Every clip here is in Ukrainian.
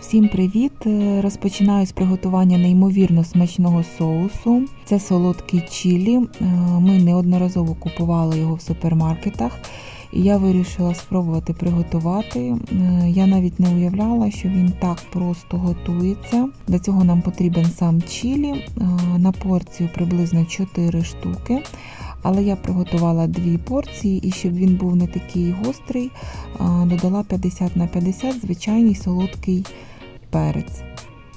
Всім привіт! Е, Розпочинаю з приготування неймовірно смачного соусу. Це солодкий чілі. Е, Ми неодноразово купували його в супермаркетах. І я вирішила спробувати приготувати. Е, Я навіть не уявляла, що він так просто готується. Для цього нам потрібен сам чілі на порцію приблизно 4 штуки. Але я приготувала дві порції, і щоб він був не такий гострий, додала 50 на 50 звичайний солодкий перець.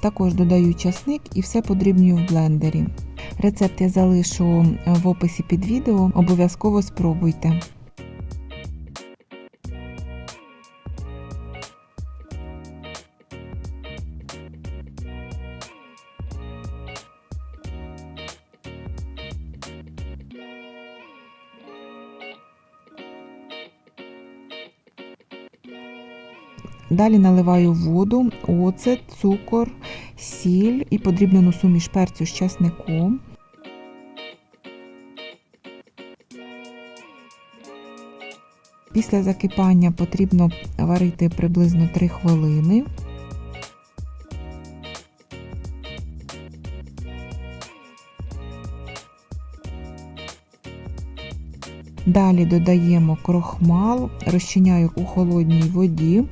Також додаю часник і все подрібнюю в блендері. Рецепт я залишу в описі під відео, обов'язково спробуйте. Далі наливаю воду, оцет, цукор, сіль і подрібнену суміш перцю з часником. Після закипання потрібно варити приблизно 3 хвилини. Далі додаємо крохмал, розчиняю у холодній воді.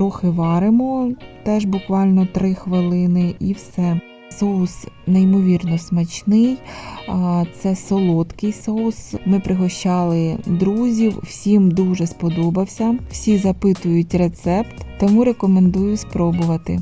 Трохи варимо, теж буквально 3 хвилини і все. Соус неймовірно смачний, це солодкий соус. Ми пригощали друзів, всім дуже сподобався. Всі запитують рецепт, тому рекомендую спробувати.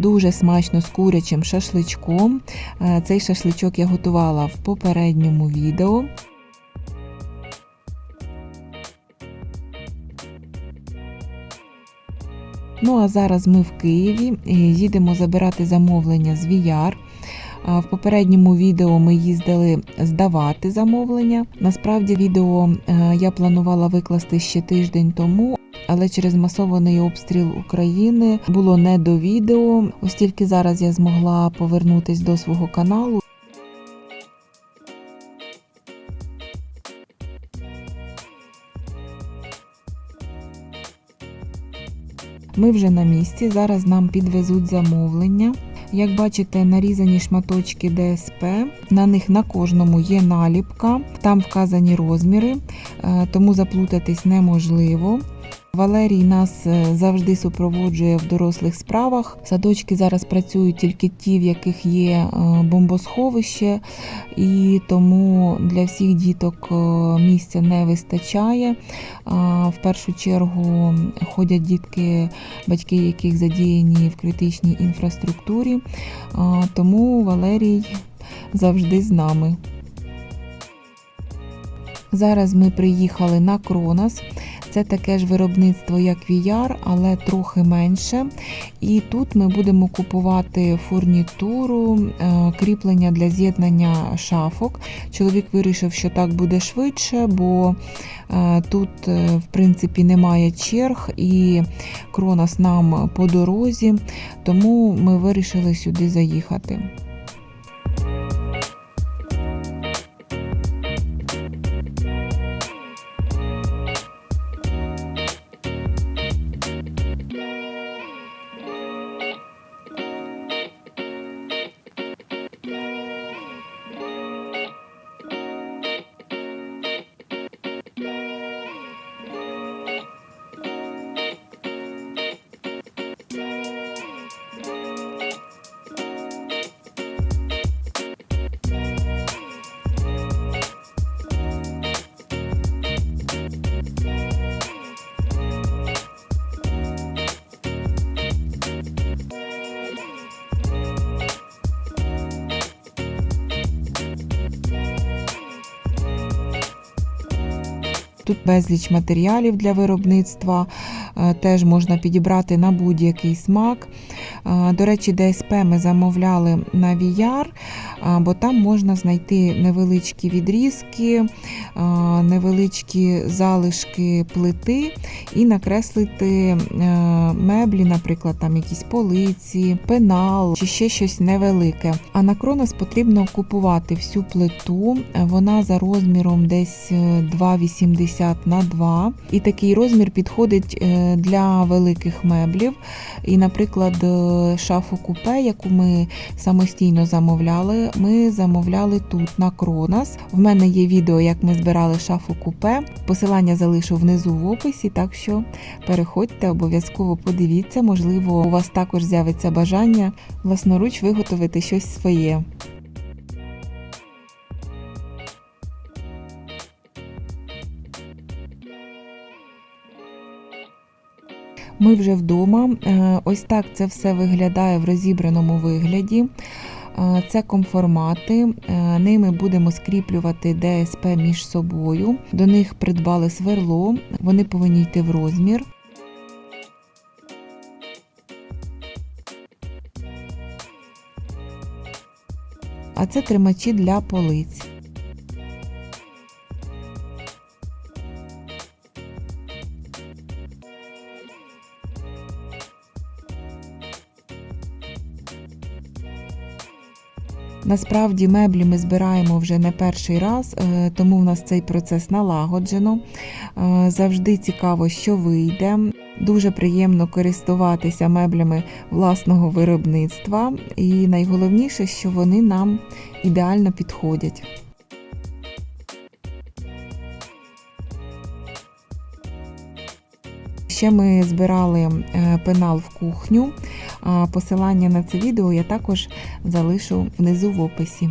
Дуже смачно з курячим шашличком. Е, Цей шашличок я готувала в попередньому відео. Ну а зараз ми в Києві їдемо забирати замовлення з VR. В попередньому відео ми їздили здавати замовлення. Насправді, відео е, я планувала викласти ще тиждень тому, але через масований обстріл України було не до відео. Ось тільки зараз я змогла повернутись до свого каналу. Ми вже на місці. Зараз нам підвезуть замовлення. Як бачите, нарізані шматочки ДСП. На них на кожному є наліпка, там вказані розміри, е, тому заплутатись неможливо. Валерій нас е, завжди супроводжує в дорослих справах. Садочки зараз працюють тільки ті, в яких є е, бомбосховище, і тому для всіх діток е, місця не вистачає. В першу чергу ходять дітки, батьки яких задіяні в критичній інфраструктурі, тому Валерій завжди з нами. Зараз ми приїхали на Кронос. Це таке ж виробництво, як VR, але трохи менше. І тут ми будемо купувати фурнітуру, е, кріплення для з'єднання шафок. Чоловік вирішив, що так буде швидше, бо е, тут, е, в принципі, немає черг і Кронос нам по дорозі, тому ми вирішили сюди заїхати. Тут безліч матеріалів для виробництва, теж можна підібрати на будь-який смак. Е, До речі, ДСП ми замовляли на VR, е, бо там можна знайти невеличкі відрізки, е, невеличкі залишки плити і накреслити е, меблі, наприклад, там якісь полиці, пенал чи ще щось невелике. А на Кронос потрібно купувати всю плиту. Вона за розміром десь е, 2,80 на 2. І такий розмір підходить е, для великих меблів. І, наприклад, е, шафу купе, яку ми самостійно замовляли, ми замовляли тут на Кронос. В мене є відео, як ми збирали шафу купе. Посилання залишу внизу в описі, так що переходьте, обов'язково подивіться. Можливо, у вас також з'явиться бажання власноруч виготовити щось своє. Ми вже вдома. Е, Ось так це все виглядає в розібраному вигляді. Е, Це комформати, Е, ними будемо скріплювати ДСП між собою. До них придбали сверло, вони повинні йти в розмір. А це тримачі для полиць. Насправді меблі ми збираємо вже не перший раз, е, тому в нас цей процес налагоджено. Е, Завжди цікаво, що вийде. Дуже приємно користуватися меблями власного виробництва, і найголовніше, що вони нам ідеально підходять. Ще ми збирали е, пенал в кухню. А Посилання на це відео я також залишу внизу в описі.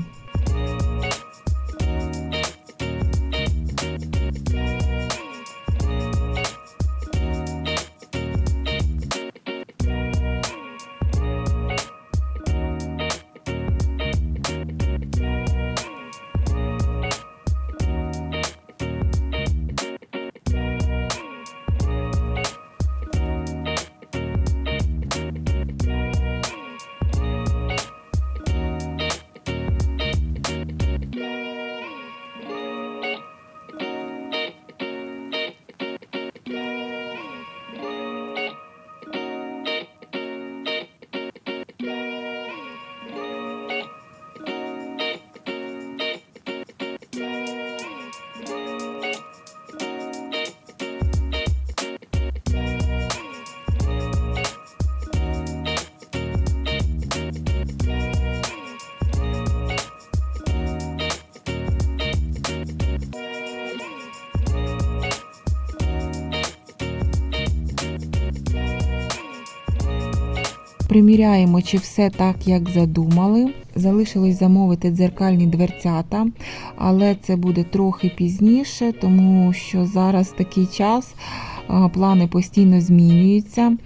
Приміряємо, чи все так, як задумали. Залишилось замовити дзеркальні дверцята, але це буде трохи пізніше, тому що зараз такий час, плани постійно змінюються.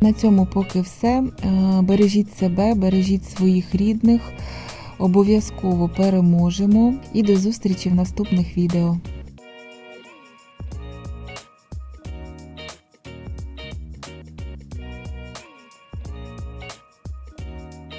На цьому поки все. Бережіть себе, бережіть своїх рідних. Обов'язково переможемо і до зустрічі в наступних відео.